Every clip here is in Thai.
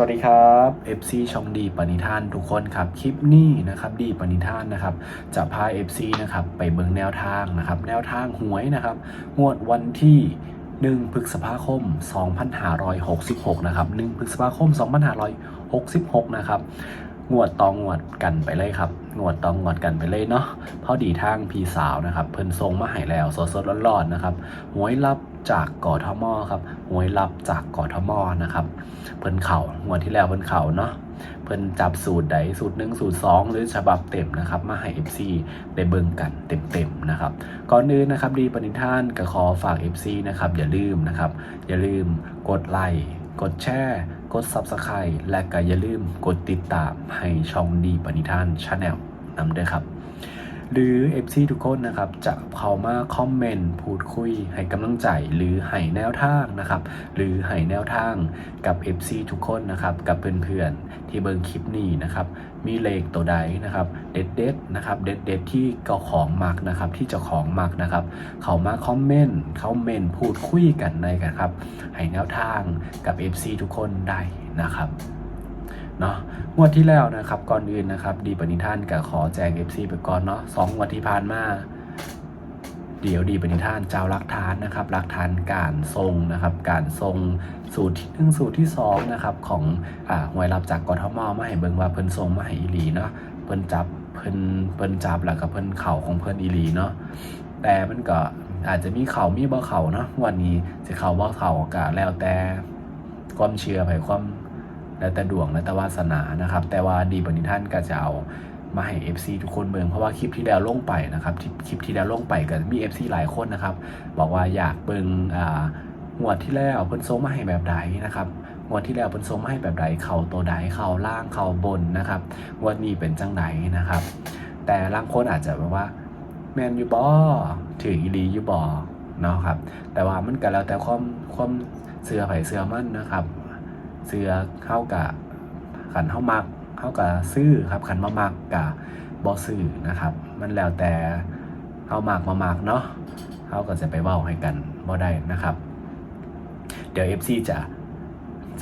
วัสดีครับ FC ช่องดีปณิธานทุกคนครับ คลิปนี้นะครับดีปณิธานนะครับ จะพา FC นะครับไปเบิงแนวทางนะครับ แนวทางหวยนะครับ งวดวันที่1พฤษภาคม 2566 นะครับ1พฤษภาคม 2566 นะครับ งวดตองงวดกันไปเลยครับงวดตองงวดกันไปเลยเนาะพอดีทางพี่สาวนะครับ เพิ่นทรงมาให้แล้วสดๆร้อนๆนะครับหวยลับจากกอทมครับหวยลับจากกอทมนะครับ เพิ่นเข่างวดที่แล้วเพิ่นเข่าเนาะเพิ่นจับสูตรใดสูตรหนึ่งสูตรสองหรือฉบับเต็มนะครับมาให้ FC ได้เบิ่งกันเต็มๆนะครับก่อนอื่นนะครับดีปณิธานก็ขอฝาก FC นะครับอย่าลืมนะครับอย่าลืมกดไลค์กดแชร์ กด Subscribe และก็อย่าลืมกดติดตามให้ช่องดีปณิธานชาแนลนำด้วยครับ หรือ FC ทุกคนนะครับจะเข้ามาคอมเมนต์พูดคุยให้กำลังใจหรือให้แนวทางนะครับหรือให้แนวทางกับ FC ทุกคนนะครับกับเพื่อนๆที่เบิ่งคลิปนี้นะครับมีเลขตัวใดนะครับเด็ดเด็ดๆนะครับเด็ดเด็ดๆที่เจ้าของมักนะครับที่เจ้าของมักนะครับเขามาคอมเมนต์คอมเมนต์พูดคุยกันได้กันครับให้แนวทางกับ FC ทุกคนได้นะครับ เนาะงวดที่แล้วนะครับก่อนอื่นนะครับ ดีปณิธานกับขอแจ้ง FC ไปก่อนเนาะสองงวดที่ผ่านมาเดี๋ยวดีปณิธานเจ้ารักฐานนะครับรักฐานการทรงนะครับ การทรงสูตรที่หนึ่งสูตรที่สองนะครับของอ่าหวยรับจากกทมมาให้เบิงว่าเพิ่นทรงมาให้อีหลีเนาะเพิ่นจับเพิ่นเพิ่นจับแล้วก็เพิ่นเข่าของเพิ่นอีหลีเนาะแต่มันก็อาจจะมีเข่ามีบ่เข่าเนาะวันนี้สิเข่าบ่เข่าก็แล้วแต่ความเชื่อไปความ แล้วแต่ดวงแล้วแต่วาสนานะครับ แต่ว่าดีปณิท่านก็จะเอามาให้ FC ทุกคนเบิ่งเพราะว่าคลิปที่แล้วลงไปนะครับคลิปที่แล้วลงไปก็มี FC หลายคนนะครับ บอกว่าอยากเบิงอ่างวดที่แล้วเพิ่นส่งมาให้แบบใดนะครับงวดที่แล้วเพิ่นส่งมาให้แบบใดเข่าตัวใดเข่าล่างเข่าบนนะครับงวดนี้เป็นจังไดนะครับ แต่บางคนอาจจะแบบว่า แมนยูบอถืออีลียูบอเนาะครับ แต่ว่ามันก็แล้วแต่ความความเสือไผเสือมันนะครับ เสือเข้ากับขันเข้ามักเข้ากับซื้อครับขันมามักกับบอซื้อนะครับ มันแล้วแต่เข้ามักมามักเนาะเข้าก็จะไปเว้าให้กันบ่ได้นะครับ เดี๋ยว FC จะ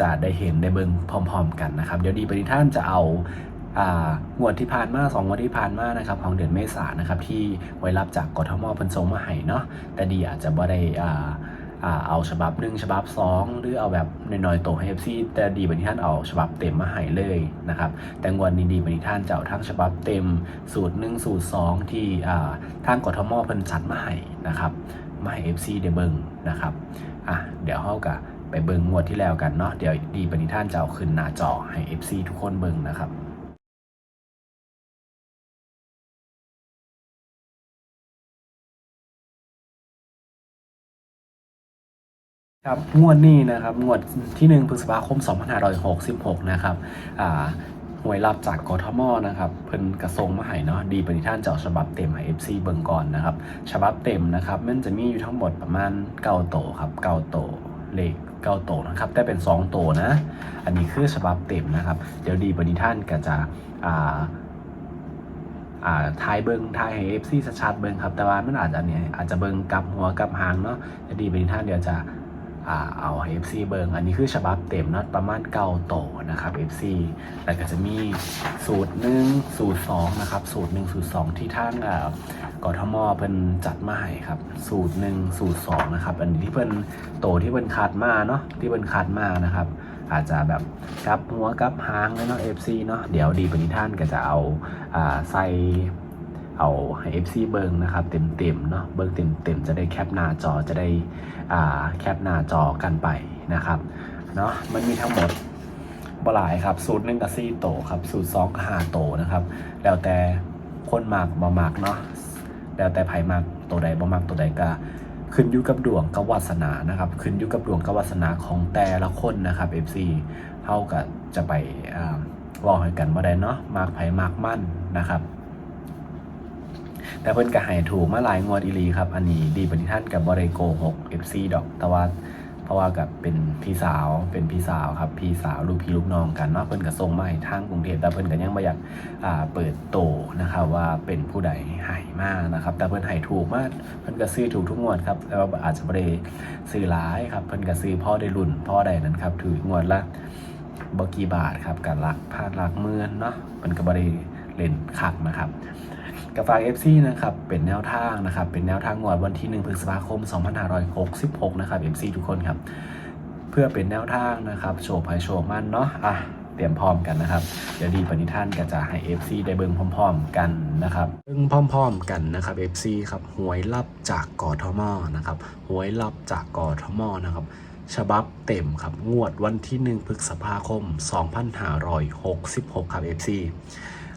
จะได้เห็นได้เบิ่งพร้อม ๆ กันนะครับ เดี๋ยวดีปฏิท่านจะเอาอ่างวดที่ผ่านมาสองงวดที่ผ่านมานะครับของเดือนเมษานะครับที่ไว้รับจากกทมพิ่นส่งมาให้เนาะแต่ดีอาจจะบ่ได้อ่า เอาฉบับหนึ่งฉบับสองหรือเอาแบบน้อยๆโตให้ FC แต่ดีบันทิท่านเอาฉบับเต็มมาให้เลยนะครับแต่งวดนี้ดีบันทิท่านจะเอาทั้งฉบับเต็มสูตรหนึ่งสูตรสองที่ทางกทมเพิ่นจัดมาให้นะครับมาให้ FC เดเบิงนะครับอะเดี๋ยวเฮากับไปเบิงงวดที่แล้วกันเนาะเดี๋ยวดีบันทิท่านจะเอาขึ้นหน้าจอให้ FC ทุกคนเบิงนะครับ ครับงวดนี้นะครับงวดที่หนึ่งพฤษภาคม 2566 นะครับอ่าหวยรับจากกทมนะครับเพิ่นกระทรงมาให้เนาะดีปณิธานเจ้าฉบับเต็มให้ FC เบิ่งก่อนนะครับฉบับเต็มนะครับมันจะมีอยู่ทั้งหมดประมาณ9โตครับ9โตเลข9โตนะครับแต่เป็น 2 โตนะ อันนี้คือฉบับเต็มนะครับ เดี๋ยวดีปณิธานก็จะอ่าอ่าทายเบิงทายให้ FC ชัดๆเบิงครับแต่ว่ามันอาจจะเนี่ยอาจจะเบิงกับหัวกับหางเนาะจะดีป็นท่านเดี๋ยวจะ เอาให้ FC เบิงอันนี้คือฉบับเต็มนะประมาณเก้าโตนะครับ FC แล้วก็จะมีสูตรหนึ่งสูตรสองนะครับ สูตรหนึ่งสูตรสองที่ทางอ่ากทมเพิ่นจัดมาให้ครับ สูตรหนึ่งสูตรสองนะครับ อันนี้ที่เพิ่นโตที่เพิ่นคัดมาเนาะที่เพิ่นคัดมานะครับ อาจจะแบบกับหัวกับหางเลยเนาะ FC เนาะเดี๋ยวดีปณิท่านก็จะเอาอ่าใส่ เอาให้ FC เบิงนะครับเต็มๆเนาะเบิงเต็มๆจะได้แคปหน้าจอจะได้อ่าแคปหน้าจอกันไปนะครับเนาะมันมีทั้งหมดบหลายครับสูตรหนึ่งกับสี่โตครับสูตรสองกับห้าโตนะครับแล้วแต่คนมากบ่มากเนาะแล้วแต่ไผมากตัวใดบ่มากตัวใดก็ขึ้นอยู่กับดวงกับวาสนานะครับขึ้นอยู่กับดวงกับวาสนาของแต่ละคนนะครับ FC เท่ากับจะไปอ่าบอกให้กันบ่ได้เนาะมากไผมากมั่นนะครับ แต่เพิ่นก็ให้ถูกมาหลายงวดอีหลีครับ อันนี้ดีปฏิท่านกับบริโกหก FC ดอกแต่ว่าเพราะว่ากับเป็นพี่สาวเป็นพี่สาวครับพี่สาวลูกพี่ลูกน้องกันเนาะเพิ่นก็ส่งมาให้ทางกรุงเทพแต่เพิ่นก็ยังบ่อยากอ่าเปิดโตนะครับว่าเป็นผู้ใดให้มานะครับ แต่เพิ่นให้ถูกมากเพิ่นก็ซื้อถูกทุกงวดครับแต่ว่าอาจจะบ่ได้ซื้อหลายครับเพิ่นก็ซื้อพ่อได้รุ่นพ่อใดนั้นครับถืองวดละบกี่บาทครับกับหลักพาดหลักเมือนเนาะมันก็บริเล่นขักนะครับ กับฝาก FC นะครับเป็นแนวทางนะครับเป็นแนวทางงวดวันที่ 1 พฤษภาคม 2566 นะครับ FC ทุกคนครับ เพื่อเป็นแนวทางนะครับโชว์ภัยโชว์มันเนาะอะเตรียมพร้อมกันนะครับ เดี๋ยวดีปณิท่านก็จะให้ FC ได้เบิ่งพร้อม ๆ กันนะครับเบิ่งพร้อม ๆ กันนะครับ FC ครับหวยลับจากกทมนะครับหวยลับจากกทมนะครับฉบับเต็มครับงวดวันที่ 1 พฤษภาคม 2566 ครับ FC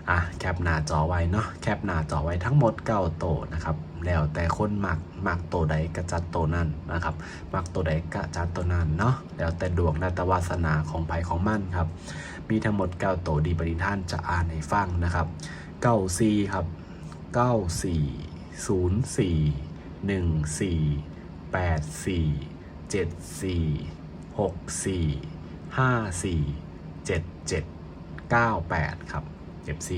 อะแคปหน้าจอไว้เนาะแคปหน้าจอไว้ทั้งหมด9โตนะครับแล้วแต่คนมักมักโตใดกระจัดโตนั้นนะครับมักโตใดกระจัดโตนั้นเนาะแล้วแต่ดวงและตวาสนาของภัยของมั่นครับ มีทั้งหมด9ตัวดีปริท่านจะอ่านให้ฟังนะครับ9 4ครับ9 4 0 4 1 4 8 4 7 4 6 4 5 4 7 7 9 8ครับ FC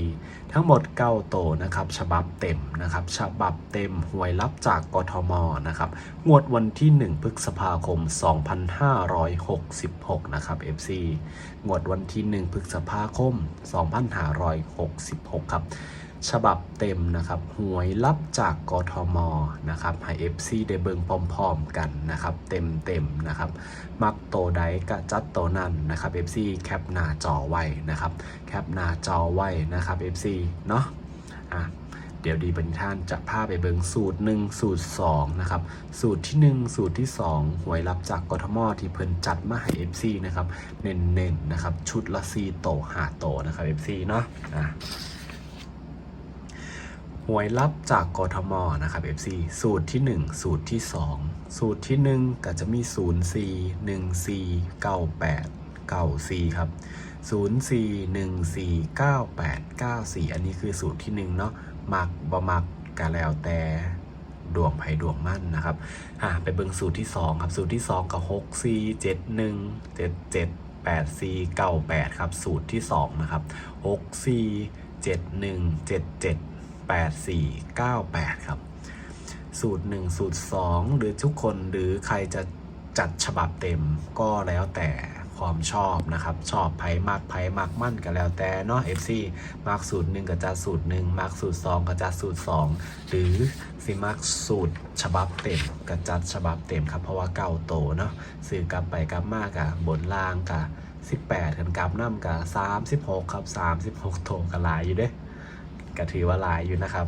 ทั้งหมด9โตนะครับฉบับเต็มนะครับฉบับเต็มหวยรับจากกทมนะครับงวดวันที่ 1 พฤษภาคม 2566 นะครับ FC งวดวันที่ 1 พฤษภาคม 2566 ครับ ฉบับเต็มนะครับหวยลับจากกทมนะครับให้ FC ได้เบิงพร้อมๆกันนะครับเต็มๆนะครับมักโตใดกะจัดโตนั่นนะครับ FC แคปหน้าจอไว้นะครับแคปหน้าจอไว้นะครับ FC เนาะอะเดี๋ยวดีบันท่านจะพาไปเบิงสูตร 1 สูตร 2 นะครับ สูตรที่ 1 สูตรที่ 2 หวยรับจากกทมที่เพิ่นจัดมาให้ FC นะครับ เน้นๆนะครับ ชุดละ4โต5โตนะครับ FC เนาะอะ หวยลับจากกทมนะครับ FC สูตรที่ 1 สูตรที่ 2 สูตรที่ 1 ก็จะมี 0 4 1 4 9 8 9 4 ครับ 0 4 1 4 9 8 9 4 อันนี้คือสูตรที่ 1 เนาะมักบ่มักก็แล้วแต่ดวงไผ่ดวงมั่นนะครับอะไปเบิ่งสูตรที่ 2 ครับ สูตรที่ 2 กับ 6 4 7 1 7 7 8 4 9 8 ครับ สูตรที่ 2 นะครับ 6 4 7 1 7 7 8 4 9 8 ครับ สูตร 1 สูตร 2 หรือทุกคนหรือใครจะจัดฉบับเต็มก็แล้วแต่ความชอบนะครับ ชอบไพ่มากไพ่มากมั่นก็แล้วแต่เนาะ FC มากสูตรหนึ่งก็จัดสูตรหนึ่งมากสูตร2ก็จัดสูตร 2 หรือสิมากสูตรฉบับเต็มก็จัดฉบับเต็มครับ เพราะว่าเก่าโตเนาะซื้อกลับไปกลับมากะบนล่างกะ18กันกลับน้ำกะ36 ครับ 36 โตก็หลายอยู่เด้ ก็ถือว่าหลายอยู่นะครับ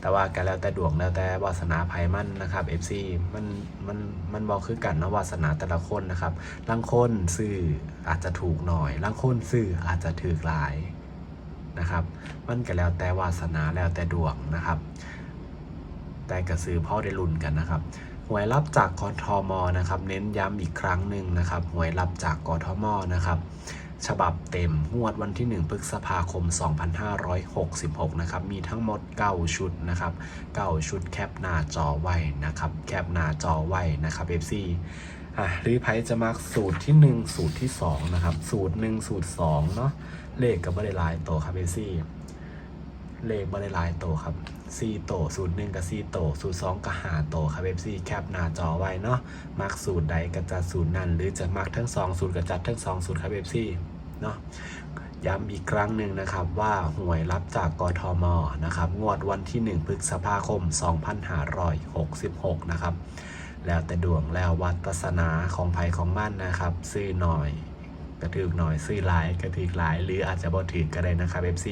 แต่ว่าก็แล้วแต่ดวงแล้วแต่วาสนาภัยมันนะครับ FC มันมันมันบอกคือกันนะวาสนาแต่ละคนนะครับลางคนซื้ออาจจะถูกหน่อยลางคนซื้ออาจจะถือหลายนะครับ มันก็แล้วแต่วาสนาแล้วแต่ดวงนะครับ แต่กระซื้อพ่อได้ลุ้นกันนะครับหวยรับจากกทมนะครับ เน้นย้ำอีกครั้งหนึ่งนะครับหวยรับจากกทมนะครับ ฉบับเต็มงวดวันที่ 1 พฤษภาคม 2566 นะครับ มีทั้งหมด 9 ชุดนะครับ 9 ชุดแคปหน้าจอไว้นะครับ แคปหน้าจอไว้นะครับ FC อะรีไพจะมาสูตรที่ 1 สูตรที่ 2 นะครับ สูตร 1 สูตร 2 เนาะ เลขกับบริลายโตวครับ FC เลขบริลายโตครับ4โตวสูตร1กับ4โตวสูตร2กับ5โตครับ FC แคปหน้าจอไว้เนาะมักสูตรใดก็จัดสูตรนั้นหรือจะมักทั้ง2สูตรก็จัดทั้ง2สูตรครับ FC เนาะย้ำอีกครั้งหนึ่งนะครับว่าหวยรับจากกทมนะครับงวดวันที่ 1 พฤษภาคม 2566 นะครับ แล้วแต่ดวงแล้ววัตสนาของภัยของมั่นนะครับ ซื้อหน่อยกระถือหน่อยซื้อหลายกระถือหลาย หรืออาจจะบ่ถือก็ได้นะครับ FC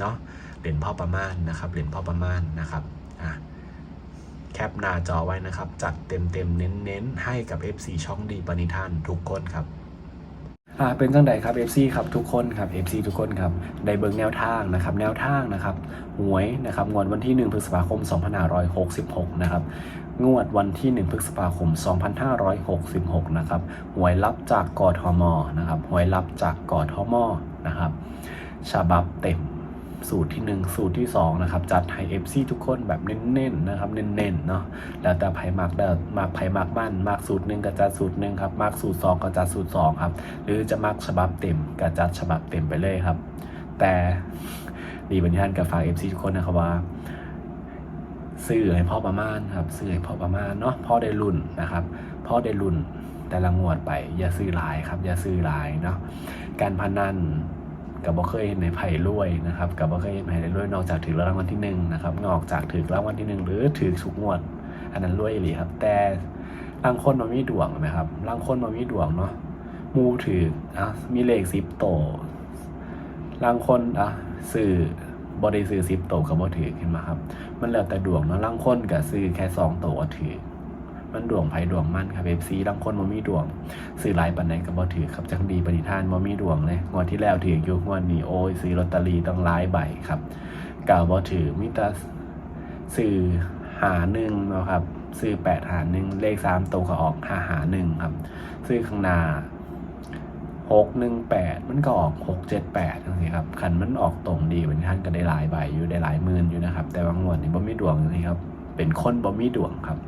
เนาะเหรียญพ่อประมาณนะครับเหรียญพ่อประมาณนะครับอะแคปหน้าจอไว้นะครับ จัดเต็มเต็มๆเน้นเน้นๆให้กับ FC ช่องดีปณิธานทุกคนครับอ่าเป็นจังใดครับ FC ครับทุกคนครับ FC ทุกคนครับได้เบิงแนวทางนะครับ แนวทางนะครับหวยนะครับงวดวันที่ 1 พฤษภาคม 2566 นะครับงวดวันที่ 1 พฤษภาคม 2566 นะครับหวยรับจากกทมนะครับหวยรับจากกทมนะครับฉบับเต็ม สูตรที่ 1 สูตรที่ 2 นะครับ จัดให้ FC ทุกคนแบบเน้นๆนะครับ เน้นๆเนาะแล้วแต่ไผ่มักแล้วมักไผ่มักบ้านมักสูตรหนึ่งก็จัดสูตรหนึ่งครับมักสูตรสองก็จัดสูตรสองครับ หรือจะมักฉบับเต็มก็จัดฉบับเต็มไปเลยครับ แต่ดีบัญญัติกับฝากเอฟซีทุกคนนะครับว่าซื้อให้พ่อประมาณครับซื้อให้พ่อประมาณเนาะพ่อได้รุ่นนะครับพ่อได้รุ่นแต่ละงวดไป อย่าซื้อหลายครับ อย่าซื้อหลายเนาะการพนัน กับบ่เคยเห็นในไผ่รวยนะครับกับบ่เคยเห็นไผ่รวยนอกจากถือรางวัลที่หนึ่งนะครับนอกจากถือรางวัลที่หนึ่งหรือถือสุกงวด อันนั้นรวยอีหลีครับ แต่บางคนมันมีดวงนะครับบางคนมันมีดวงเนาะมูถืออะมีเลขสิบโตบางคนอะซื้อบริซื้อสิบโตกับบ่ถือขึ้นมาครับ มันแล้วแต่ดวงเนาะบางคนก็ซื้อแค่สองโตก็ถือ มันดวงไผดวงมันครับเอฟซีบางคนมันมีดวง ซื้อหลายปันไหนก็บ่ถือครับจังดีปณิธานบ่มีดวงเลยงวดที่แล้วถืออยู่งวดนี้โอ้ยซื้อลอตเตอรี่ต้องหลายใบครับกล่าวบ่ถือมีแต่ซื้อหาหนึ่งนะครับซื้อแปดหาหนึ่งเลขสามตัวก็ออกห้าหาหนึ่งครับ ซื้อข้างหน้าหกหนึ่งแปดมันก็ออกหกเจ็ดแปดจังซี่ครับคันมันออกตรงดีเปณิธานก็ได้หลายใบอยู่ได้หลายหมื่นอยู่นะครับ แต่บางงวดนี่บ่มีดวงนี่ครับ เป็นคนบ่มีดวงครับ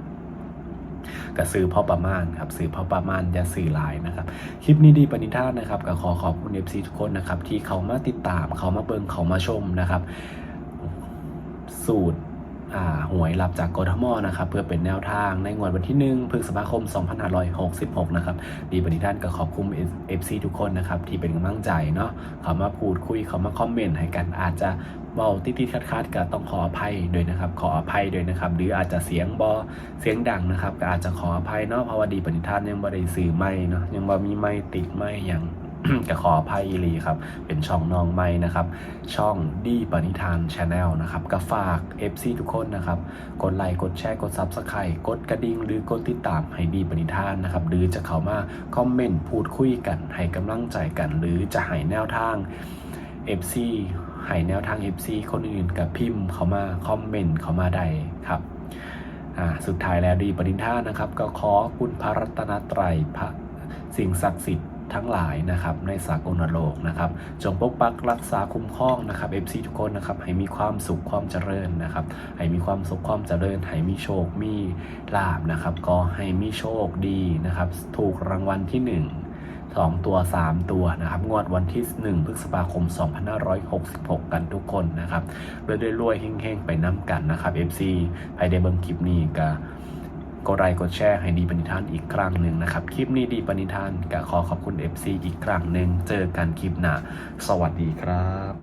ก็ซื้อพอประมาณครับซื้อพอประมาณอย่าซื้อหลายนะครับคลิปนี้ดีปณิธานนะครับก็ขอขอบคุณ FC ทุกคนนะครับที่เขามาติดตามเขามาเบิงเขามาชมนะครับสูตรอ่าหวยรับจากกทมนะครับเพื่อเป็นแนวทางในงวดวันที่1พฤษภาคม 2566 นะครับ ดีปณิธานก็ขอบคุณ FC ทุกคนนะครับ ที่เป็นกำลังใจเนาะเขามาพูดคุยเขามาคอมเมนต์ให้กันอาจจะ เบาติดติดๆคัดก็ต้องขออภัยด้วยนะครับ ขออภัยด้วยนะครับ หรืออาจจะเสียงบอเสียงดังนะครับ ก็อาจจะขออภัยเนาะเพราะว่าดีปณิธานยังบ่ได้สื่อไม่เนาะยังบ่มีไม่ติดไม่อย่างก็ขออภัยอีลีครับ เป็นช่องน้องไม่นะครับ ช่องดีปณิธานชาแนลนะครับ ก็ฝาก FC ทุกคนนะครับ กดไลค์ กดแชร์ กด Subscribe กดกระดิ่ง หรือกดติดตามให้ดีปณิธานนะครับ หรือจะเข้ามาคอมเมนต์พูดคุยกัน ให้กำลังใจกัน หรือจะให้แนวทาง FC ให้แนวทาง FC คนอื่นกับพิมพ์เขามาคอมเมนต์เขามาได้ครับอ่าสุดท้ายแล้วดีปณิธานะครับ ก็ขอคุณพระรัตนตรัยพระสิ่งศักดิ์สิทธิ์ทั้งหลายนะครับในสากลโลกนะครับ จงปกปักรักษาคุ้มครองนะครับ FC ทุกคนนะครับให้มีความสุขความเจริญนะครับให้มีความสุขความเจริญให้มีโชคมีลาบนะครับ ก็ให้มีโชคดีนะครับ ถูกรางวัลที่ห นึ่งสองตัวสามตัวนะครับ งวดวันที่ 1 พฤษภาคม 2566 กันทุกคนนะครับรวยๆรวยๆเฮงๆ ไปน้ำกันนะครับ FC ภายในเบิ้งคลิปนี้ก็กดไลค์กดแชร์ให้ดีปณิธานอีกครั้งหนึ่งนะครับ คลิปนี้ดีปณิธานก็ขอขอบคุณ FC อีกครั้งหนึ่งเจอกันคลิปหน้า สวัสดีครับ